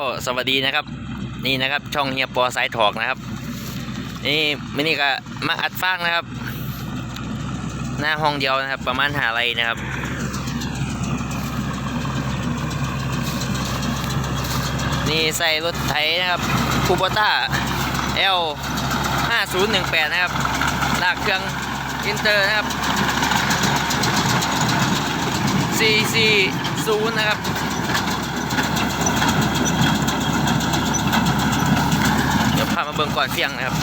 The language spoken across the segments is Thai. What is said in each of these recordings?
ก็สวัสดีนะครับ นี่นะครับช่องเฮียปอสายถอกนะครับ นี่มินี่ก็มาอัดฟางนะครับ หน้าห้องเดียวนะครับ ประมาณหาไรนะครับนี่ใส่รถไถนะครับคูโบต้า L 5018 นะครับลากเครื่องอินเตอร์นะครับ440นะครับ เดี๋ยวพามาเบิ่ง ก่อนเฟียงนะครับ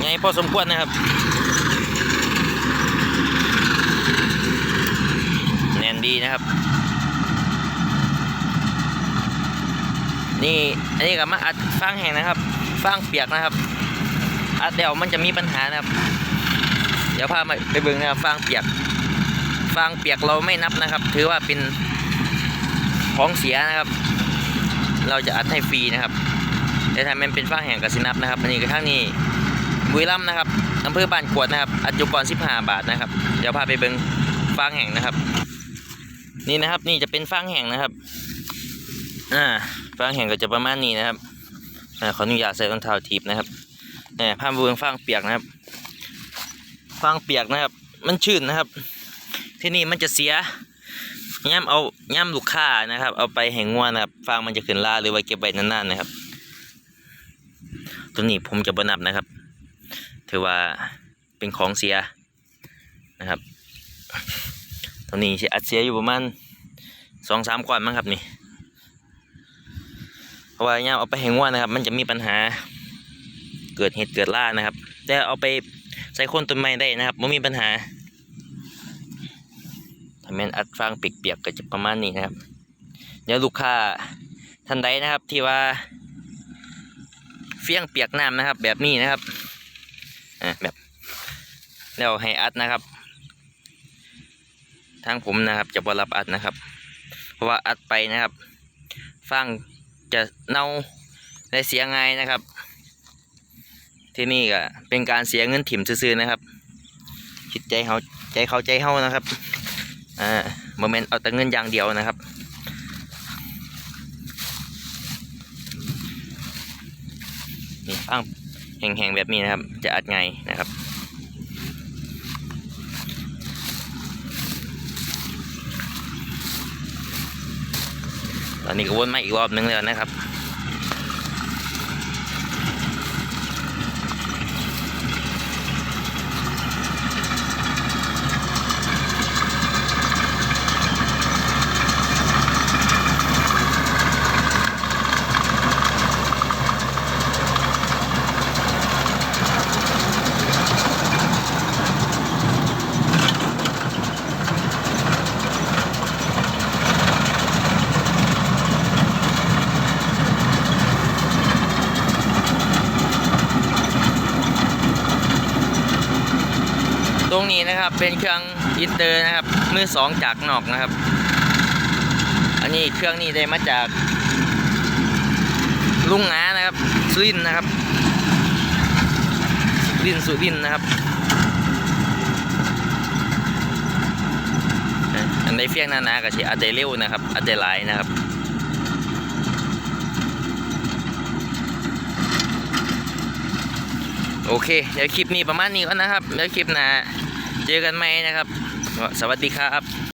ไงพอสมควรนะครับแน่นดีนะครับ นี่อันนี้ก็มาอัดฟางแห้งนะครับฟางเปียกนะครับอัดเดี๋ยวมันจะมีปัญหานะครับ เดี๋ยวพามาไปเบิ่งนะครับฟางเปียก ฟางเปียกเราไม่นับนะครับ ถือว่าเป็นของเสียนะครับ เราจะอัดให้ฟรีนะครับ แต่ถ้ามันเป็นฟางแห้งกับสินับนะครับอันนี้ก็ทั้งนี้บุรีรัมย์นะครับอำเภอบ้านกวดนะครับ อัดอยู่ก่อน15บาทนะครับ เดี๋ยวพาไปเบิ่งฟางแห้งนะครับ นี่นะครับนี่จะเป็นฟางแห้งนะครับอ่าฟางแห้งก็จะประมาณนี้นะครับอ่าขออนุญาตใส่รองเท้าทีบนะครับเนี่ยพาไปเบิ่งฟางเปียกนะครับ ฟางเปียกนะครับ มันชื้นนะครับ ที่นี่มันจะเสียย่ำเอาย่ำลูกค้านะครับ เอาไปแห่งงวนะครับฟางมันจะขึ้นล่าหรือว่าเก็บไว้นานๆนะครับ ตัวนี้ผมจะบนับนะครับ ถือว่าเป็นของเสียนะครับ ตัวนี้สิอัดเสียอยู่ประมาณสองสามก้อนมั้งครับนี่เพราะว่าย่ำเอาไปแห่งงวนะครับ มันจะมีปัญหาเกิดเหตุเกิดล่านะครับ แต่เอาไปใส่คนต้นไม้ได้นะครับไม่มีปัญหา ถ้าแม่นอัดฟางเปียกๆก็จะประมาณนี้นะครับ เดี๋ยวลูกค้าท่านใดนะครับที่ว่า เฟี้ยงเปียกน้ำนะครับ แบบนี้นะครับอ่าแบบแล้วให้อัดนะครับ ทางผมนะครับ จะบรับอัดนะครับ เพราะว่าอัดไปนะครับฟางจะเน่าและเสียง่ายนะครับ ที่นี่ก็เป็นการเสียเงินถิ่มซื่อๆนะครับคิดใจเขาใจเขาใจเขานะครับ อ่าโมเมนต์เอาแต่เงินอย่างเดียวนะครับ นี่ฟังแห้งๆแบบนี้นะครับ จะอัดไงนะครับตอนนี้ก็วนมาอีกรอบนึงแล้วนะครับ ตรงนี้นะครับเป็นเครื่องอินเตอร์นะครับ มือสองจากนอกนะครับ อันนี้เครื่องนี้ได้มาจากลุงหนานะครับสุรินนะครับสุรินสุรินนะครับอันใดเฟี้ยงหนาๆก็สิอัดได้เร็วนะครับอัดได้หลายนะครับโอเค เดี๋ยวคลิปนี้ประมาณนี้ก่อนนะครับ เดี๋ยวคลิปหน้า เจอกันไหมนะครับ สวัสดีครับ